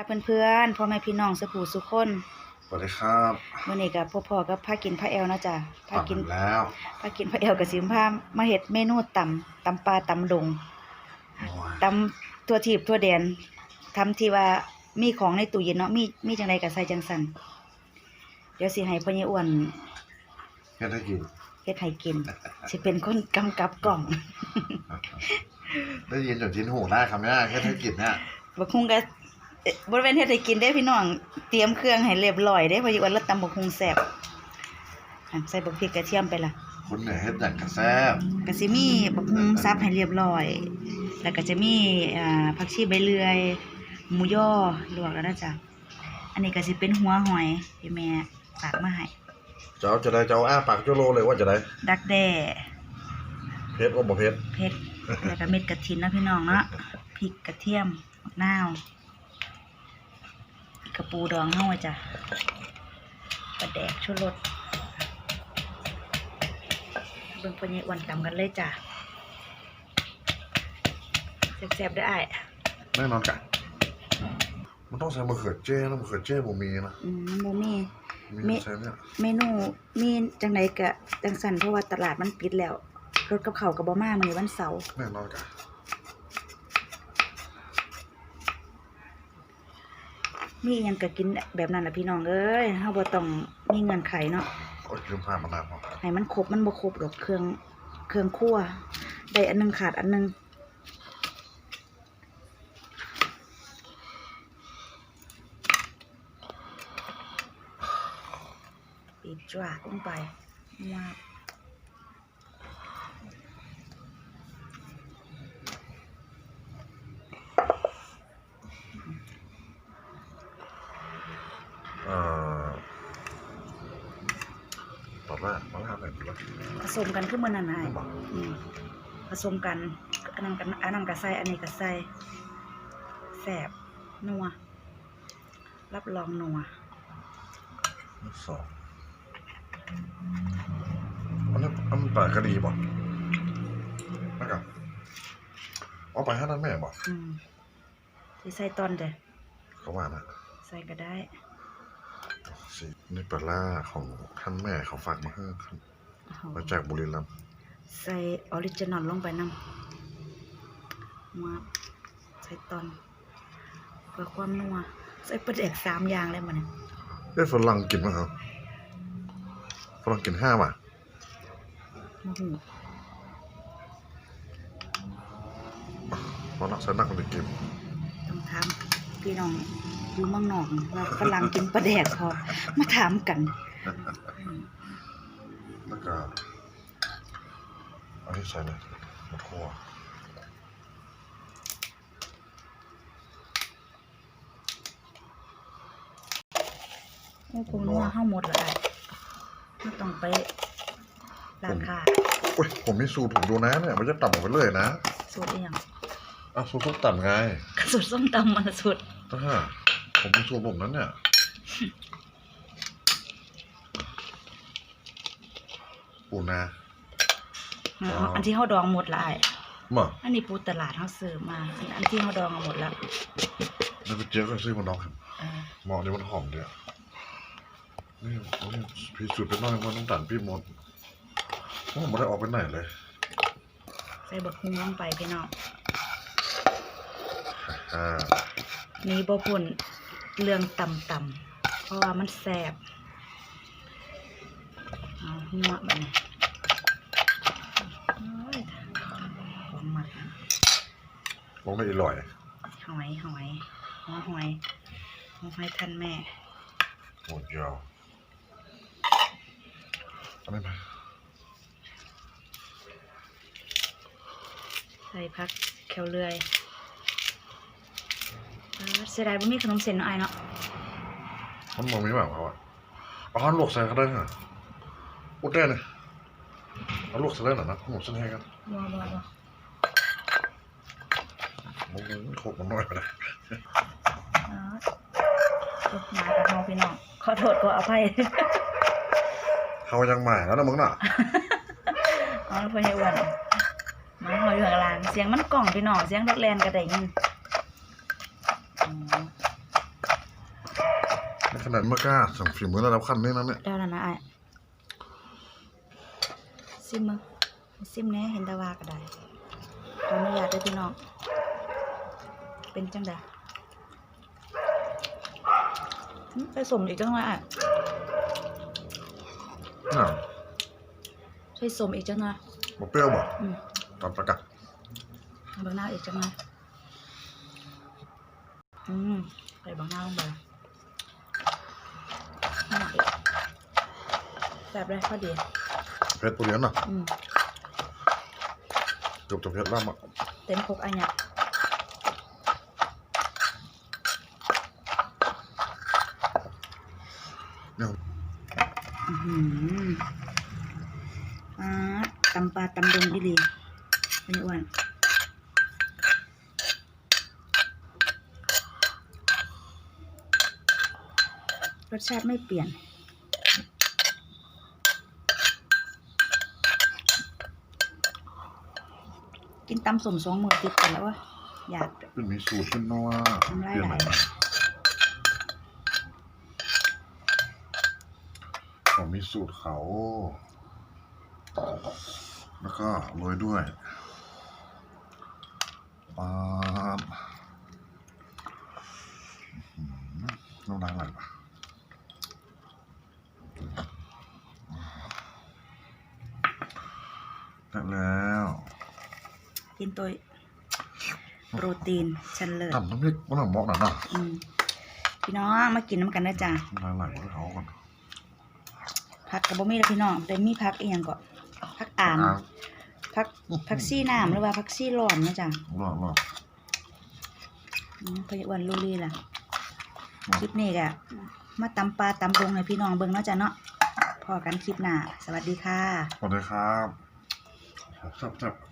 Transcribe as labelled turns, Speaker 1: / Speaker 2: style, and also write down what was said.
Speaker 1: ค่ะเพื่อนๆพ่อแม่พี่น้องสุภูสุคน
Speaker 2: สวัสดีครับ
Speaker 1: มื้อนี้ก็พ่อพ่อกับพากินพระแอลเนาะจ้ะพากิน
Speaker 2: ปั่แล้ว
Speaker 1: พากินพระแอลกับสิมพามาเฮ็ดเมนูตำตำปลาตำดง
Speaker 2: โอ้ย
Speaker 1: ตำทั่วทีบทั่วแดนทำที่ว่ามีของในตู้เย็นเนาะมีมีจังไดก็ใส่จังซั่นเดี๋ยวสิให้พ่อใหญ่อ้วน
Speaker 2: แค่ได้กิน
Speaker 1: เฮ็ดให้กินสิเป็นคนกำกับกล่อง
Speaker 2: ได้ยินจนชิ้นหูได้คำนี้แค่ได้กินเนี่ย
Speaker 1: บักฮุงก็เอ่อ บริเวณเฮ็ดให้กินได้พี่น้อง เตรียมเครื่องให้เรียบร้อยเด้เพราะอยู่วันละตำบักฮุงแซ่บหั่นใส่บักพริกกระเทียมไปละ
Speaker 2: คุณเนี่ยเฮ็ดอย่างกระแซ่บ
Speaker 1: ก็สิมีบักฮุงซับให้เรียบร้อย แล้วก็จะมีอ่าผักชีใบเลื่อย หมูย่อลวกแล้วนะจ๊ะอันนี้ก็สิเป็นหัวหอยที่แม่ฝากมาให้
Speaker 2: เจ้าจะได้เจ้าอ้าปากเจ้าโลเลยว่าจะได้
Speaker 1: ดักแด้
Speaker 2: เพชรว่าบ่เพชร
Speaker 1: เผ็ดแล้วก็เม็ดกระถินนะพี่น้องเนาะพริกกระเทียมมะนาว กระปูดองเฮาอะจ้ะปลาแดกชูรสเบิ่งพ่อใหญ่อ้วนตำกันเลยจ้ะแซ่บๆได้ออ้าย
Speaker 2: แน่นอนกันมันต้องใส่มะเขือเจ้นะมะเขือเจ้บ่มีนะ
Speaker 1: อืมบ่มี
Speaker 2: มี
Speaker 1: มี
Speaker 2: ใส่เนี่ย
Speaker 1: เมนูมีจังไดกะจังสันเพราะว่าตลาดมันปิดแล้วรถกับเขาวกับบ่มามื้อนี้วันเสาร์
Speaker 2: แน่นอนกัน
Speaker 1: มีหยังก็กินแบบนั้นล่ะพี่น้องเอ้ยเฮาบ่ต้องมีเงื่อนไขเนาะ
Speaker 2: โอ้ยลืมผ่านมานานแล้ว
Speaker 1: ให้มันครบมันบ่ครบดอกเครื่องเครื่องครัวได้อันหนึงขาดอันหนึงปิดจวากลงไปว้า ว
Speaker 2: เอ่อตอนแรกตอนแรกอะไรดีวะ
Speaker 1: ผสมกันคือมื้อนั้นน่ะ
Speaker 2: ไม่บอก
Speaker 1: อืมผสมกันอันนั้นกันอันนั้นก็ใส่อันนี้ก็ใส่แซ่บนัว รับรองนัว
Speaker 2: สองอันนี้อันปลากระดีบ่นะครับเอาไปให้นั่นแม่บ่
Speaker 1: อืมที่ใส่ตอนเด้อ
Speaker 2: เขาว่านะ
Speaker 1: ใส่ก็ได้
Speaker 2: สินี่ปลาล่าของท่านแม่เขาฝากมาให้ครับ
Speaker 1: โอ้โห
Speaker 2: มาจากบุรีรัมย์
Speaker 1: ใส่ออริจินอลลงไปนำมาใส่ตอนเพื่อความนัวใส่ปลาแดกสามอย่างเลยมันย
Speaker 2: เอ้ยฝรั่งกินไหมครับฝรั่งกินห้าป่ะ
Speaker 1: โอ้โห
Speaker 2: ฝรั่งใส่นักมันกิน
Speaker 1: ต้องถามพี่น้อง อยู่เมืองนอกว่าฝรั่งกินปลาแดกพอมาถามกัน
Speaker 2: แล้วก็อันนี้ใส่เลยมะทั่ว
Speaker 1: โอ้ผมนัวเข้าหมดและไม่ต้องไปร้านค้า
Speaker 2: โอ้ยผมมีสูตรผมดูนะเนี่ย มันจะต่ำออกไปเลยนะ
Speaker 1: สูตรอหย่าง
Speaker 2: อะสูตรทุกต่ำไง
Speaker 1: สูตรส้มตำมันสูตร
Speaker 2: ถ้า ผมมีสูตรผมนั้นเนี่ยปูนาอ๋ออั
Speaker 1: อันที่เขาดองหมดละไอ้
Speaker 2: มา
Speaker 1: อันนี้ปูตลาดเขาซื้อมา อันที่เขาดองเอาหมดแล้ว
Speaker 2: แล้วไปเจ๊ก็ซื้อมาน้องครับ
Speaker 1: เออ
Speaker 2: หมอนี่มันหอมเดียวนี่นี่พี่สูตรเป็นน้อยว่าน้ำตาลพี่หมดผมไม่ได้ออกไปไหนเลย
Speaker 1: ใส่บักฮุ้งลงไปพี่น้อง
Speaker 2: อ่า
Speaker 1: มีบ่พุ่น เรื่องตำตำๆเพราะว่ามันแซ่บเอาหัวแบบนี้โอ้ยของหมัก
Speaker 2: ลงไม่อร่อย
Speaker 1: หอยหอยหัวหอยหัวหอยทันแม่
Speaker 2: หมดยาวอันนี้มา
Speaker 1: ใส่พักแคลเลื่อย เออเสียดายบ่มีขนมเส้นเนาะอายเนาะ
Speaker 2: มันมองไม่แบบเขาอะเอาข้าวลวกใส่ก็ได้ฮะอุดได้เลยเอาลวกใส่ได้หน่อยนะหมูเส้นแห้งกัน
Speaker 1: บ่บ่บ่
Speaker 2: โอ้โหโคกมันน้อยไปเลย
Speaker 1: เออเออมากับเฮาพี่น้องขอโทษขออภัย
Speaker 2: เขายังใหม่แล้วนะมึงน่ะ
Speaker 1: อ๋อแล้วเพิ่นให้อ้วนมาเฮาอยู่ข้างล่างเสียงมันกล่องพี่น้องเสียงรถแล่นก็ได้ยินอ๋อ
Speaker 2: ขนาดเมื่อกล้าสั่งฝีมือระดับขั้นนี้นะเนี่ย
Speaker 1: ได้แล้วนะไอ้ายซิมมึงซิมแหน่เห็นแตะวาก็ได้ขออนุญาตด้วยพี่น้อง เป็นจังไดหึไปสมอีกจังเลยอะ
Speaker 2: น่ะ
Speaker 1: ใส่สมอีกจังเลย
Speaker 2: บ่เปรี้ยวบ่
Speaker 1: อืม
Speaker 2: ตัดประกัด
Speaker 1: เอาบางหน้าอีกจังเลย อืมใส่บางหน้าลงไปหน้าอีกแบบได้พอดี
Speaker 2: เผ็ดปุเรียนน่ะ
Speaker 1: อืม
Speaker 2: เกือบจะเผ็ดแล้วอะ
Speaker 1: เต็มครกอันเนี้ย
Speaker 2: เนี่ย
Speaker 1: อื้อหืออ่าตำปลาตำดงอีหลีเป็นอ้วน รสชาติไม่เปลี่ยน กินตำสมสองมือติดกันแล้ววะอยาก
Speaker 2: เป็นมีสูตรเป็นนัว
Speaker 1: ทำไร
Speaker 2: เปลี่ยน
Speaker 1: ไหล
Speaker 2: ใหม่ของมีสูตรเขา แล้วก็โรยด้วยปาบอื้อหือน้ำลายไหลปะได้ แล้ว
Speaker 1: กินตัวโปรตีนชันเลิศ
Speaker 2: ทำน้ำพริกมันหนังมอกหน่อยนะ
Speaker 1: อืมพี่น้องมากินน้ำกันนะจ๊ะ
Speaker 2: น้ำลายไหลไว้เขาก่อน
Speaker 1: ผักกับบ่มีแล้วพี่น้องแต่มีผักอีหยังก่อนผักอาม
Speaker 2: อะ
Speaker 1: ผักผักซี่น้ำหรือว่าผักซี่ร้อนนะจ๊ะ
Speaker 2: รอดรอด
Speaker 1: อืมพยาวันลูลีล่ะคลิปนี้ก็มาตำปลาตำดงให้พี่น้องเบิ่งเนาะจ๊ะเนาะพอกันคลิปหน้า สวัสดีค่ะ
Speaker 2: สวัสดีครับ ครับครับ